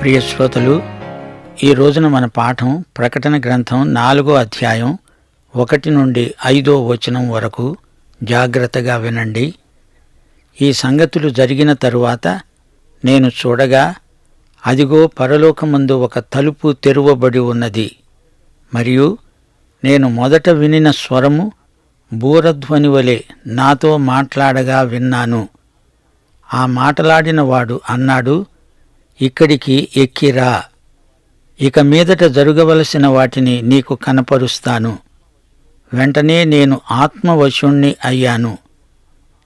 ప్రియ శ్రోతలు ఈ రోజున మన పాఠం ప్రకటన గ్రంథం నాలుగో అధ్యాయం ఒకటి నుండి ఐదో వచనం వరకు జాగ్రత్తగా వినండి. ఈ సంగతులు జరిగిన తరువాత నేను చూడగా అదిగో పరలోకమందు ఒక తలుపు తెరువబడి ఉన్నది. మరియు నేను మొదట వినిన స్వరము బూరధ్వని వలె నాతో మాట్లాడగా విన్నాను. ఆ మాట్లాడినవాడు అన్నాడు ఇక్కడికి ఎక్కిరా ఇక మీదట జరగవలసిన వాటిని నీకు కనపరుస్తాను. వెంటనే నేను ఆత్మవశుణ్ణి అయ్యాను.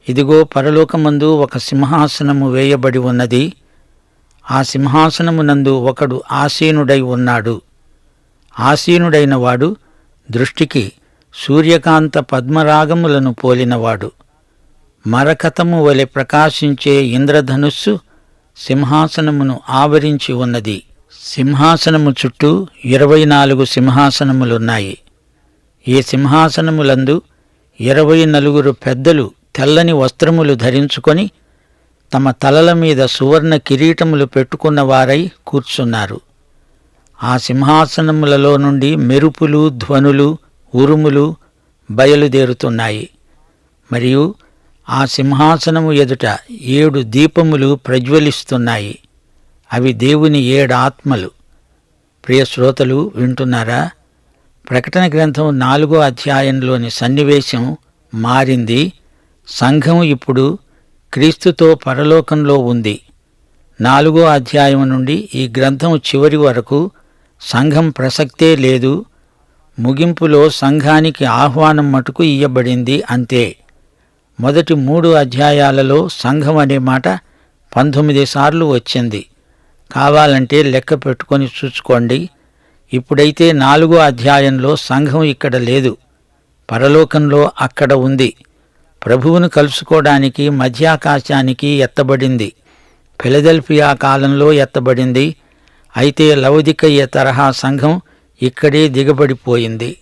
ఇదిగో పరలోకమందు ఒక సింహాసనము వేయబడి ఉన్నది. ఆ సింహాసనమునందు ఒకడు ఆసీనుడై ఉన్నాడు. ఆసీనుడైన వాడు దృష్టికి సూర్యకాంత పద్మరాగములను పోలినవాడు. మరకతము వలె ప్రకాశించే ఇంద్రధనుస్సు సింహాసనమును ఆవరించి ఉన్నది. సింహాసనము చుట్టూ ఇరవై నాలుగు సింహాసనములున్నాయి. ఈ సింహాసనములందు ఇరవై నలుగురు పెద్దలు తెల్లని వస్త్రములు ధరించుకొని తమ తలల మీద సువర్ణ కిరీటములు పెట్టుకున్న వారై కూర్చున్నారు. ఆ సింహాసనములలో నుండి మెరుపులు ధ్వనులు ఉరుములు బయలుదేరుతున్నాయి. మరియు ఆ సింహాసనము ఎదుట ఏడు దీపములు ప్రజ్వలిస్తున్నాయి. అవి దేవుని ఏడాత్మలు ప్రియశ్రోతలు ప్రియ శ్రోతలు వింటున్నారా? ప్రకటన గ్రంథం నాలుగో అధ్యాయంలోని సన్నివేశం మారింది. సంఘం ఇప్పుడు క్రీస్తుతో పరలోకంలో ఉంది. నాలుగో అధ్యాయం నుండి ఈ గ్రంథం చివరి వరకు సంఘం ప్రసక్తే లేదు. ముగింపులో సంఘానికి ఆహ్వానం మటుకు ఇయ్యబడింది అంతే. మొదటి మూడు అధ్యాయాలలో సంఘం అనే మాట పంతొమ్మిది సార్లు వచ్చింది. కావాలంటే లెక్క పెట్టుకొని చూసుకోండి. ఇప్పుడైతే నాలుగో అధ్యాయంలో సంఘం ఇక్కడ లేదు. పరలోకంలో అక్కడ ఉంది. ప్రభువును కలుసుకోవడానికి మధ్యాకాశానికి ఎత్తబడింది. ఫిలదెల్ఫియా కాలంలో ఎత్తబడింది. అయితే లౌదికయ్య తరహా సంఘం ఇక్కడే దిగబడిపోయింది.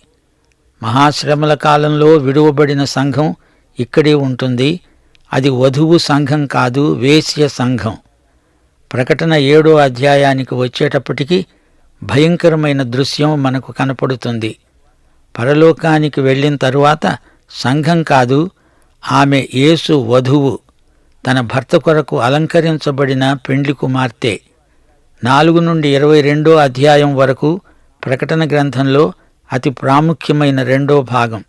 మహాశ్రమల కాలంలో విడువబడిన సంఘం ఇక్కడే ఉంటుంది. అది వధువు సంఘం కాదు వేశ్య సంఘం. ప్రకటన ఏడో అధ్యాయానికి వచ్చేటప్పటికి భయంకరమైన దృశ్యం మనకు కనపడుతుంది. పరలోకానికి వెళ్ళిన తరువాత సంఘం కాదు ఆమె యేసు వధువు. తన భర్త కొరకు అలంకరించబడిన పెండ్లి కుమార్తె. నాలుగు నుండి ఇరవై రెండో అధ్యాయం వరకు ప్రకటన గ్రంథంలో అతి ప్రాముఖ్యమైన రెండో భాగం.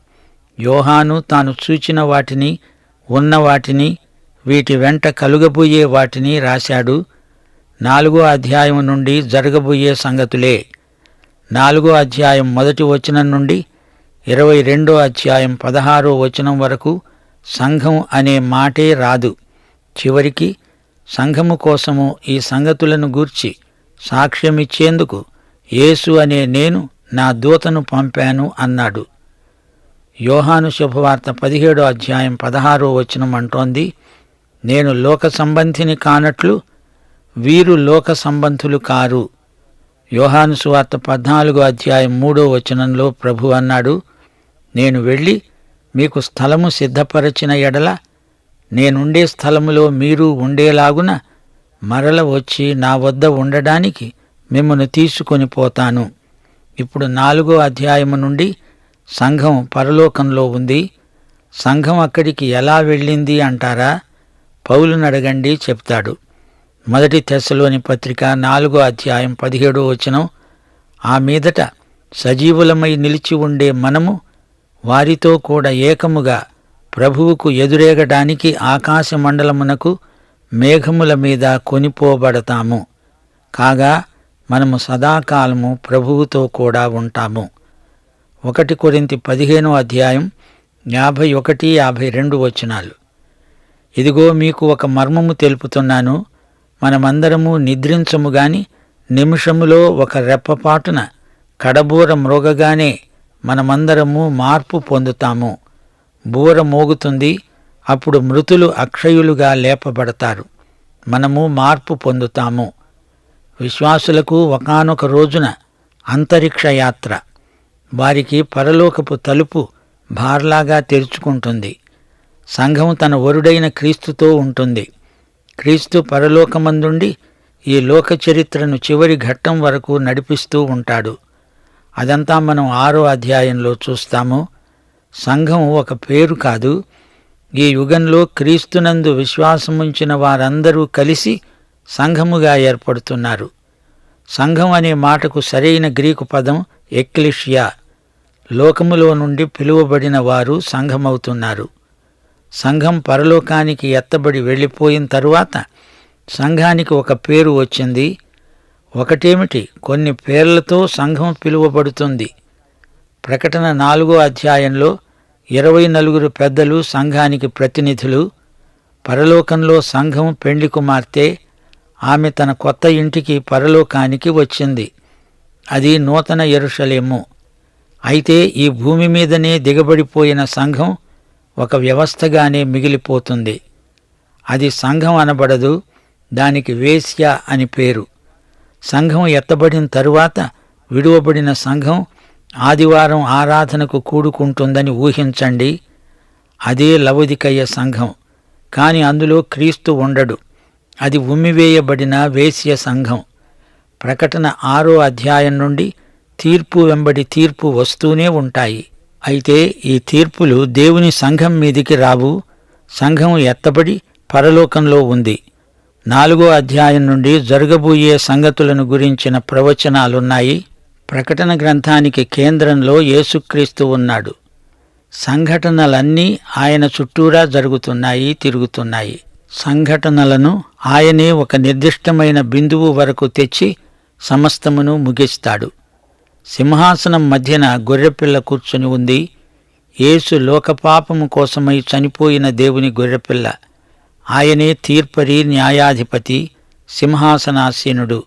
యోహాను తాను చూచిన వాటిని ఉన్న వాటిని వీటి వెంట కలుగబోయే వాటిని రాశాడు. నాలుగో అధ్యాయం నుండి జరగబోయే సంగతులే. నాలుగో అధ్యాయం మొదటి వచనం నుండి ఇరవై రెండో అధ్యాయం పదహారో వచనం వరకు సంఘం అనే మాటే రాదు. చివరికి సంఘము కోసము ఈ సంగతులను గూర్చి సాక్ష్యమిచ్చేందుకు యేసు అనే నేను నా దూతను పంపాను అన్నాడు. యోహాను శుభవార్త పదిహేడో అధ్యాయం పదహారో వచనం అంటోంది నేను లోక సంబంధిని కానట్లు వీరు లోక సంబంధులు కారు. యోహాను సువార్త పద్నాలుగో అధ్యాయం మూడో వచనంలో ప్రభు అన్నాడు నేను వెళ్ళి మీకు స్థలము సిద్ధపరచిన ఎడల నేనుండే స్థలములో మీరు ఉండేలాగున మరల వచ్చి నా వద్ద ఉండడానికి మిమ్మను తీసుకొని పోతాను. ఇప్పుడు నాలుగో అధ్యాయము నుండి సంఘం పరలోకంలో ఉంది. సంఘం అక్కడికి ఎలా వెళ్ళింది అంటారా? పౌలునడగండి చెప్తాడు. మొదటి తెశలోని పత్రిక నాలుగో అధ్యాయం పదిహేడో వచనం. ఆ మీదట సజీవులమై నిలిచి ఉండే మనము వారితో కూడా ఏకముగా ప్రభువుకు ఎదురేగడానికి ఆకాశ మండలమునకు మేఘముల మీద కొనిపోబడతాము. కాగా మనము సదాకాలము ప్రభువుతో కూడా ఉంటాము. ఒకటి కొరింతి పదిహేనో అధ్యాయం యాభై ఒకటి యాభై రెండు వచనాలు. ఇదిగో మీకు ఒక మర్మము తెలుపుతున్నాను మనమందరము నిద్రించము గాని నిమిషములో ఒక రెప్పపాటున కడబూర మ్రోగగానే మనమందరము మార్పు పొందుతాము. బూర మోగుతుంది అప్పుడు మృతులు అక్షయులుగా లేపబడతారు. మనము మార్పు పొందుతాము. విశ్వాసులకు ఒకానొక రోజున అంతరిక్ష యాత్ర. వారికి పరలోకపు తలుపు భార్లాగా తెరుచుకుంటుంది. సంఘం తన వరుడైన క్రీస్తుతో ఉంటుంది. క్రీస్తు పరలోకమందుండి ఈ లోక చరిత్రను చివరి ఘట్టం వరకు నడిపిస్తూ ఉంటాడు. అదంతా మనం ఆరో అధ్యాయంలో చూస్తాము. సంఘం ఒక పేరు కాదు. ఈ యుగంలో క్రీస్తునందు విశ్వాసముంచిన వారందరూ కలిసి సంఘముగా ఏర్పడుతున్నారు. సంఘం అనే మాటకు సరైన గ్రీకు పదం ఎక్లిషియా లోకములో నుండి పిలువబడిన వారు సంఘమవుతున్నారు. సంఘం పరలోకానికి ఎత్తబడి వెళ్ళిపోయిన తరువాత సంఘానికి ఒక పేరు వచ్చింది. ఒకటేమిటి? కొన్ని పేర్లతో సంఘం పిలువబడుతుంది. ప్రకటన నాలుగో అధ్యాయంలో ఇరవై నలుగురు పెద్దలు సంఘానికి ప్రతినిధులు పరలోకంలో సంఘం పెండ్లి కుమార్తె ఆమె తన కొత్త ఇంటికి పరలోకానికి వచ్చింది. అది నూతన ఎరుషలేము అయితే ఈ భూమి మీదనే దిగబడిపోయిన సంఘం ఒక వ్యవస్థగానే మిగిలిపోతుంది. అది సంఘం అనబడదు దానికి వేశ్య అని పేరు. సంఘం ఎత్తబడిన తరువాత విడువబడిన సంఘం ఆదివారం ఆరాధనకు కూడుకుంటుందని ఊహించండి. అదే లవదికయ్య సంఘం. కాని అందులో క్రీస్తు ఉండడు. అది ఉమ్మివేయబడిన వేశ్య సంఘం. ప్రకటన ఆరో అధ్యాయం నుండి తీర్పు వెంబడి తీర్పు వస్తూనే ఉంటాయి. అయితే ఈ తీర్పులు దేవుని సంఘం మీదికి రావు. సంఘం ఎత్తబడి పరలోకంలో ఉంది. నాలుగో అధ్యాయం నుండి జరగబోయే సంగతులను గురించిన ప్రవచనాలున్నాయి. ప్రకటన గ్రంథానికి కేంద్రంలో యేసుక్రీస్తు ఉన్నాడు. సంఘటనలన్నీ ఆయన చుట్టూరా జరుగుతున్నాయి తిరుగుతున్నాయి. సంఘటనలను ఆయనే ఒక నిర్దిష్టమైన బిందువు వరకు తెచ్చి సమస్తమును ముగిస్తాడు. సింహాసనం మధ్యన గొర్రెపిల్ల కూర్చుని ఉంది. యేసు లోకపాపము కోసమై చనిపోయిన దేవుని గొర్రెపిల్ల. ఆయనే తీర్పరి న్యాయాధిపతి సింహాసనాసీనుడు.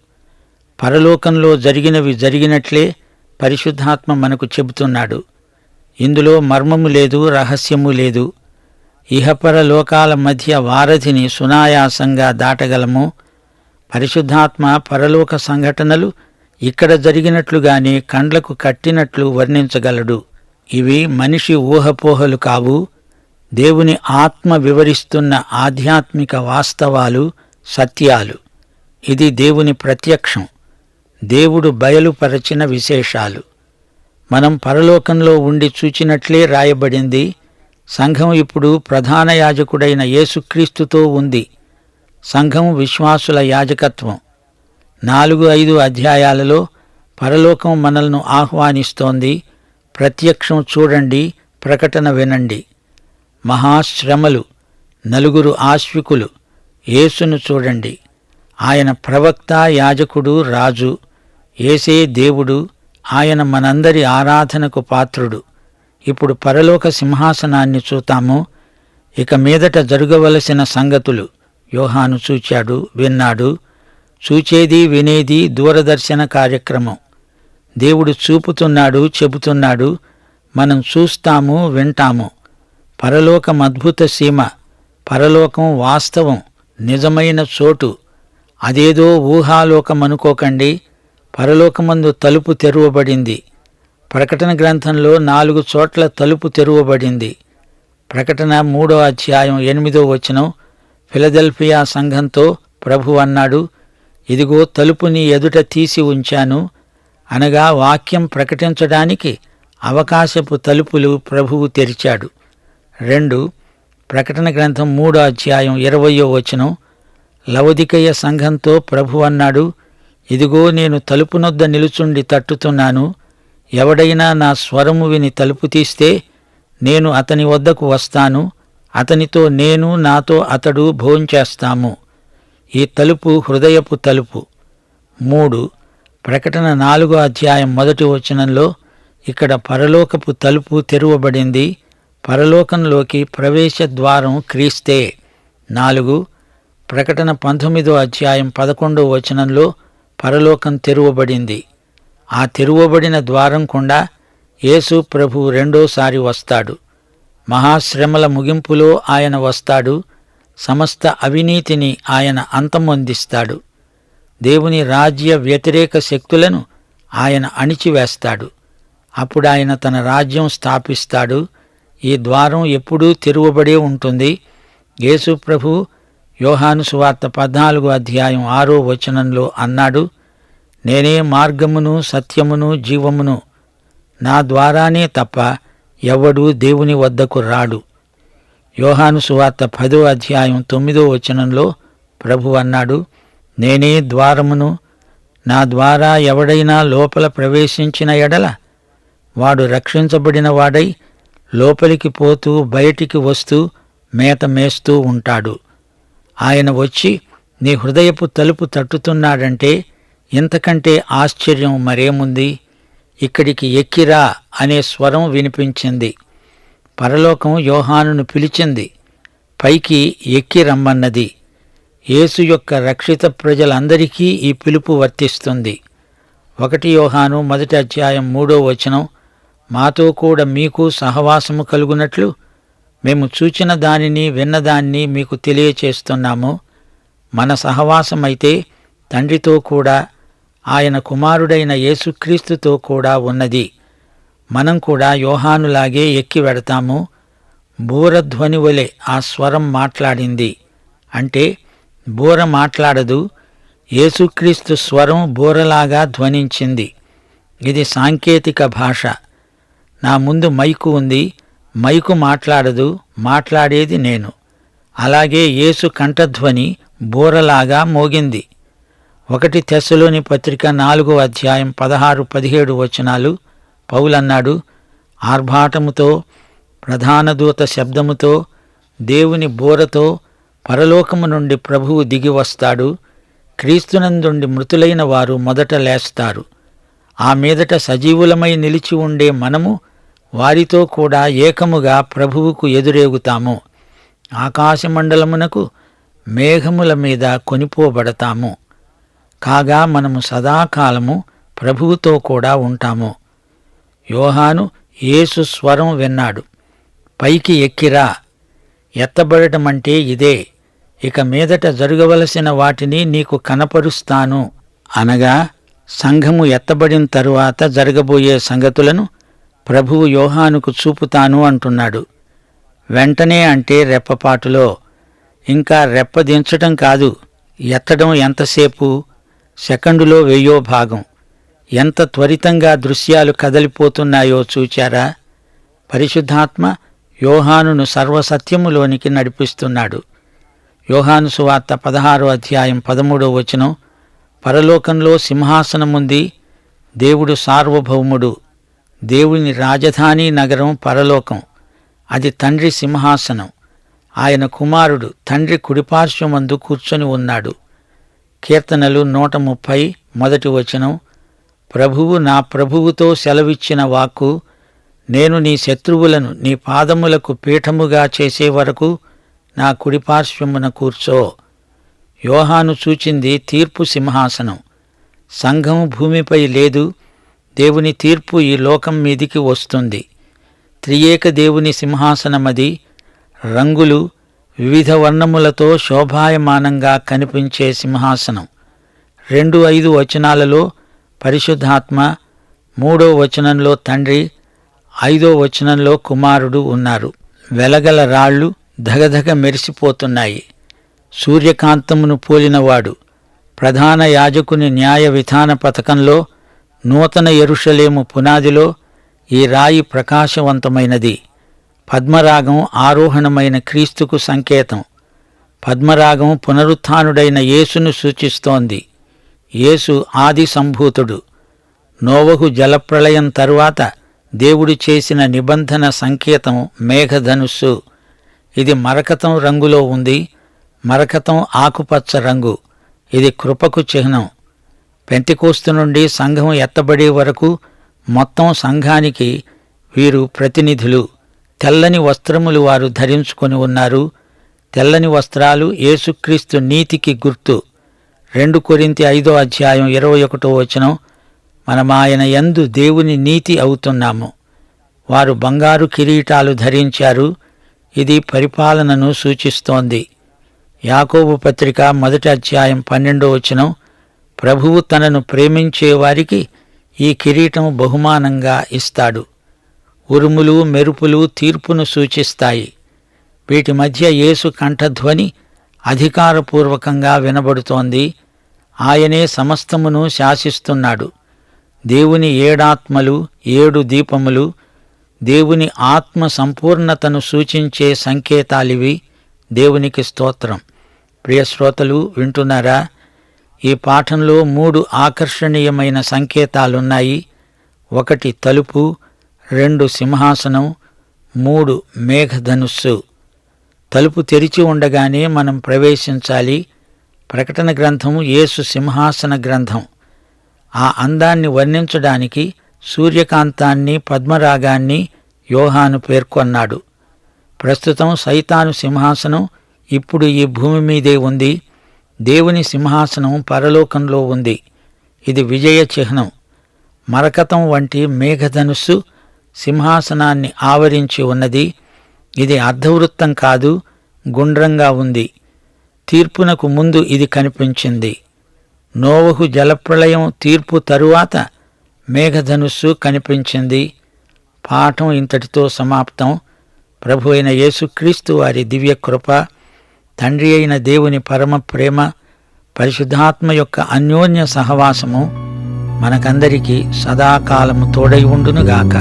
పరలోకంలో జరిగినవి జరిగినట్లే పరిశుద్ధాత్మ మనకు చెబుతున్నాడు. ఇందులో మర్మము లేదు రహస్యము లేదు. ఇహపర లోకాల మధ్య వారధిని సునాయాసంగా దాటగలము. పరిశుద్ధాత్మ పరలోక సంఘటనలు ఇక్కడ జరిగినట్లుగానే కండ్లకు కట్టినట్లు వర్ణించగలడు. ఇవి మనిషి ఊహపోహలు కావు. దేవుని ఆత్మ వివరిస్తున్న ఆధ్యాత్మిక వాస్తవాలు సత్యాలు. ఇది దేవుని ప్రత్యక్షం. దేవుడు బయలుపరచిన విశేషాలు. మనం పరలోకంలో ఉండి చూచినట్లే రాయబడింది. సంఘం ఇప్పుడు ప్రధాన యాజకుడైన యేసుక్రీస్తుతో ఉంది. సంఘం విశ్వాసుల యాజకత్వం. నాలుగు ఐదు అధ్యాయాలలో పరలోకం మనల్ని ఆహ్వానిస్తోంది. ప్రత్యక్షం చూడండి ప్రకటన వినండి. మహాశ్రమలు నలుగురు ఆశ్వికులు యేసును చూడండి. ఆయన ప్రవక్త యాజకుడు రాజు. ఏసే దేవుడు ఆయన మనందరి ఆరాధనకు పాత్రుడు. ఇప్పుడు పరలోక సింహాసనాన్ని చూతాము. ఇక మీదట జరగవలసిన సంగతులు యోహాను చూచాడు విన్నాడు. చూచేది వినేది దూరదర్శన కార్యక్రమం. దేవుడు చూపుతున్నాడు చెబుతున్నాడు మనం చూస్తాము వింటాము. పరలోకం అద్భుత సీమ పరలోకం వాస్తవం నిజమైన చోటు. అదేదో ఊహాలోకం అనుకోకండి పరలోకమందు తలుపు తెరువబడింది. ప్రకటన గ్రంథంలో నాలుగు చోట్ల తలుపు తెరువబడింది. ప్రకటన మూడో అధ్యాయం ఎనిమిదో వచనం ఫిలదెల్ఫియా సంఘంతో ప్రభు అన్నాడు ఇదిగో తలుపు నీ ఎదుట తీసి ఉంచాను. అనగా వాక్యం ప్రకటించడానికి అవకాశపు తలుపులు ప్రభువు తెరిచాడు. రెండు ప్రకటన గ్రంథం మూడో అధ్యాయం ఇరవయో వచనం. లవదికయ్య సంఘంతో ప్రభు అన్నాడు ఇదిగో నేను తలుపునొద్ద నిలుచుండి తట్టుతున్నాను. ఎవడైనా నా స్వరము విని తలుపు తీస్తే నేను అతని వద్దకు వస్తాను. అతనితో నేను నాతో అతడు భోంచేస్తాము. ఈ తలుపు హృదయపు తలుపు. మూడు ప్రకటన నాలుగో అధ్యాయం మొదటి వచనంలో ఇక్కడ పరలోకపు తలుపు తెరువబడింది. పరలోకంలోకి ప్రవేశ ద్వారం క్రీస్తే. నాలుగు ప్రకటన పంతొమ్మిదో అధ్యాయం పదకొండో వచనంలో పరలోకం తెరువబడింది. ఆ తెరువబడిన ద్వారం కుండా యేసు ప్రభు రెండోసారి వస్తాడు. మహాశ్రమల ముగింపులో ఆయన వస్తాడు. సమస్త అవినీతిని ఆయన అంతమొందిస్తాడు. దేవుని రాజ్య వ్యతిరేక శక్తులను ఆయన అణిచివేస్తాడు. అప్పుడు ఆయన తన రాజ్యం స్థాపిస్తాడు. ఈ ద్వారం ఎప్పుడూ తెరువబడే ఉంటుంది. యేసు ప్రభు యోహాను సువార్త పద్నాలుగు అధ్యాయం ఆరో వచనంలో అన్నాడు నేనే మార్గమును సత్యమును జీవమును. నా ద్వారానే తప్ప ఎవడూ దేవుని వద్దకు రాడు. యోహాను సువార్త పదో అధ్యాయం తొమ్మిదో వచనంలో ప్రభు అన్నాడు నేనే ద్వారమును నా ద్వారా ఎవడైనా లోపల ప్రవేశించిన ఎడల వాడు రక్షించబడిన వాడై లోపలికి పోతూ బయటికి వస్తూ మేత మేస్తూ ఉంటాడు. ఆయన వచ్చి నీ హృదయపు తలుపు తట్టుతున్నాడంటే ఇంతకంటే ఆశ్చర్యం మరేముంది? ఇక్కడికి ఎక్కిరా అనే స్వరం వినిపించింది. పరలోకం యోహానును పిలిచింది. పైకి ఎక్కి రమ్మన్నది. యేసు యొక్క రక్షిత ప్రజలందరికీ ఈ పిలుపు వర్తిస్తుంది. ఒకటి యోహాను మొదటి అధ్యాయం మూడో వచనం మాతో కూడా మీకు సహవాసము కలుగునట్లు మేము చూచిన దానిని విన్నదాన్ని మీకు తెలియచేస్తున్నాము. మన సహవాసమైతే తండ్రితో కూడా ఆయన కుమారుడైన యేసుక్రీస్తుతో కూడా ఉన్నది. మనం కూడా యోహానులాగే ఎక్కి వెడతాము. బూరధ్వని వలె ఆ స్వరం మాట్లాడింది. అంటే బూర మాట్లాడదు. యేసుక్రీస్తు స్వరం బూరలాగా ధ్వనించింది. ఇది సాంకేతిక భాష. నా ముందు మైకు ఉంది. మైకు మాట్లాడదు. మాట్లాడేది నేను. అలాగే యేసు కంఠధ్వని బూరలాగా మోగింది. ఒకటి తెశలోని పత్రిక నాలుగో అధ్యాయం పదహారు పదిహేడు వచనాలు పౌలన్నాడు ఆర్భాటముతో ప్రధాన దూత శబ్దముతో దేవుని బోరతో పరలోకము నుండి ప్రభువు దిగి వస్తాడు క్రీస్తునందుండి మృతులైన వారు మొదట లేస్తారు. ఆ మీదట సజీవులమై నిలిచి ఉండే మనము వారితో కూడా ఏకముగా ప్రభువుకు ఎదురేగుతాము. ఆకాశమండలమునకు మేఘముల మీద కొనిపోబడతాము. కాగా మనము సదాకాలము ప్రభువుతో కూడా ఉంటాము. యోహాను యేసు స్వరం విన్నాడు. పైకి ఎక్కిరా. ఎత్తబడటమంటే ఇదే. ఇక మీదట జరగవలసిన వాటిని నీకు కనపరుస్తాను. అనగా సంఘము ఎత్తబడిన తరువాత జరగబోయే సంగతులను ప్రభువు యోహానుకు చూపుతాను అంటున్నాడు. వెంటనే అంటే రెప్పపాటులో ఇంకా రెప్పదించటం కాదు ఎత్తడం ఎంతసేపు? సెకండులో వెయ్యో భాగం. ఎంత త్వరితంగా దృశ్యాలు కదలిపోతున్నాయో చూచారా? పరిశుద్ధాత్మ యోహానును సర్వసత్యములోనికి నడిపిస్తున్నాడు. యోహాను సువార్త పదహారో అధ్యాయం పదమూడో వచనం పరలోకంలో సింహాసనముంది దేవుడు సార్వభౌముడు దేవుని రాజధాని నగరం పరలోకం అది తండ్రి సింహాసనం ఆయన కుమారుడు తండ్రి కుడిపార్శ్వమందు కూర్చొని ఉన్నాడు. కీర్తనలు నూట ముప్పై మొదటి వచనం ప్రభువు నా ప్రభువుతో సెలవిచ్చిన వాక్కు నేను నీ శత్రువులను నీ పాదములకు పీఠముగా చేసే వరకు నా కుడిపార్శ్వమున కూర్చో. యోహాను సూచింది తీర్పు సింహాసనం. సంఘం భూమిపై లేదు. దేవుని తీర్పు ఈ లోకం మీదికి వస్తుంది. త్రియేక దేవుని సింహాసనమది. రంగులు వివిధ వర్ణములతో శోభాయమానంగా కనిపించే సింహాసనం. రెండు ఐదు వచనాలలో పరిశుద్ధాత్మ మూడో వచనంలో తండ్రి ఐదో వచనంలో కుమారుడు ఉన్నారు. వెలగల రాళ్ళు ధగధగ మెరిసిపోతున్నాయి. సూర్యకాంతమును పోలినవాడు ప్రధాన యాజకుని న్యాయ విధాన పథకంలో నూతన ఎరుషలేము పునాదిలో ఈ రాయి ప్రకాశవంతమైనది. పద్మరాగం ఆరోహణమైన క్రీస్తుకు సంకేతం. పద్మరాగం పునరుత్డైన యేసును సూచిస్తోంది. యేసు ఆది సంభూతుడు నోవహు జలప్రళయం తరువాత దేవుడు చేసిన నిబంధన సంకేతం మేఘధనుస్సు. ఇది మరకతం రంగులో ఉంది. మరకతం ఆకుపచ్చ రంగు. ఇది కృపకు చిహ్నం. పెంతికోస్తు నుండి సంఘం ఎత్తబడే వరకు మొత్తం సంఘానికి వీరు ప్రతినిధులు. తెల్లని వస్త్రములు వారు ధరించుకొని ఉన్నారు. తెల్లని వస్త్రాలు యేసుక్రీస్తు నీతికి గుర్తు. రెండు కొరింతి ఐదో అధ్యాయం ఇరవై ఒకటో వచనం మనం ఆయన యందు దేవుని నీతి అవుతున్నాము. వారు బంగారు కిరీటాలు ధరించారు ఇది పరిపాలనను సూచిస్తోంది. యాకోబు పత్రిక మొదటి అధ్యాయం పన్నెండో వచనం ప్రభువు తనను ప్రేమించే వారికి ఈ కిరీటం బహుమానంగా ఇస్తాడు. ఉరుములు మెరుపులు తీర్పును సూచిస్తాయి. వీటి మధ్య యేసు కంఠధ్వని అధికారపూర్వకంగా వినబడుతోంది. ఆయనే సమస్తమును శాసిస్తున్నాడు. దేవుని ఏడాత్మలు ఏడు దీపములు దేవుని ఆత్మ సంపూర్ణతను సూచించే సంకేతాలివి దేవునికి స్తోత్రం. ప్రియశ్రోతలు వింటున్నారా? ఈ పాఠంలో మూడు ఆకర్షణీయమైన సంకేతాలున్నాయి. ఒకటి తలుపు రెండు సింహాసనం మూడు మేఘధనుస్సు. తలుపు తెరిచి ఉండగానే మనం ప్రవేశించాలి. ప్రకటన గ్రంథము యేసు సింహాసన గ్రంథం. ఆ అందాన్ని వర్ణించడానికి సూర్యకాంతాన్ని పద్మరాగాన్ని యోహాను పేర్కొన్నాడు. ప్రస్తుతం సైతాను సింహాసనం ఇప్పుడు ఈ భూమి మీదే ఉంది. దేవుని సింహాసనం పరలోకంలో ఉంది. ఇది విజయ చిహ్నం. మరకతం వంటి మేఘధనుస్సు సింహాసనాన్ని ఆవరించి ఉన్నది. ఇది అర్ధవృత్తం కాదు గుండ్రంగా ఉంది. తీర్పునకు ముందు ఇది కనిపించింది. నోవహు జలప్రళయం తీర్పు తరువాత మేఘధనుస్సు కనిపించింది. పాఠం ఇంతటితో సమాప్తం. ప్రభు అయిన యేసుక్రీస్తు వారి దివ్య కృప తండ్రి అయిన దేవుని పరమ ప్రేమ పరిశుద్ధాత్మ యొక్క అన్యోన్య సహవాసము మనకందరికీ సదాకాలము తోడై ఉండునుగాక.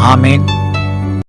ఆమెన్.